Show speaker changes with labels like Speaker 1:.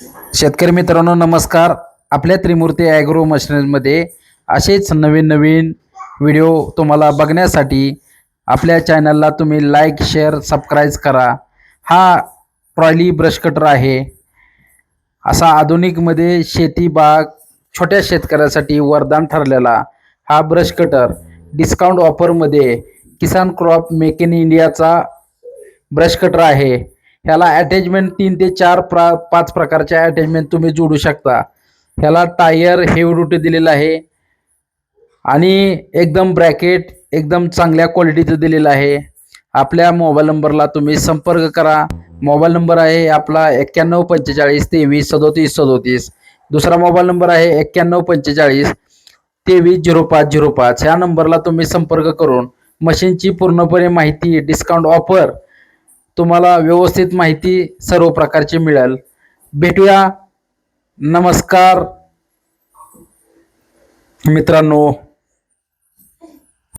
Speaker 1: शेतकरी मित्रांनो नमस्कार. आपल्या त्रिमूर्ती ॲग्रो मशनरीमध्ये असेच नवीन नवीन व्हिडिओ तुम्हाला बघण्यासाठी आपल्या चॅनलला तुम्ही लाईक शेअर सबस्क्राईब करा. हा ट्रॉली ब्रश कटर आहे. असा आधुनिकमध्ये शेती बाग छोट्या शेतकऱ्यासाठी वरदान ठरलेला हा ब्रश कटर डिस्काउंट ऑफरमध्ये किसान क्रॉप मेक इन इंडियाचा ब्रश कटर आहे. ह्याला अटॅचमेंट तीन ते चार प्रा पाच प्रकारच्या अटॅचमेंट तुम्ही जोडू शकता. ह्याला टायर हेवी ड्युटी दिलेलं आहे. आणि एकदम ब्रॅकेट एकदम चांगल्या क्वालिटीचं दिलेलं आहे. आपल्या मोबाईल नंबरला तुम्ही संपर्क करा. मोबाईल नंबर आहे आपला एक्क्याण्णव पंचेचाळीस तेवीस सदोतीस सदोतीस. दुसरा मोबाईल नंबर आहे एक्क्याण्णव पंचेचाळीस तेवीस झिरो पाच झिरो पाच. ह्या नंबरला तुम्ही संपर्क करून मशीनची पूर्णपणे माहिती डिस्काउंट ऑफर तुम्हाला व्यवस्थित माहिती सर्व प्रकारची मिळेल. भेटूया. नमस्कार. मित्रांनो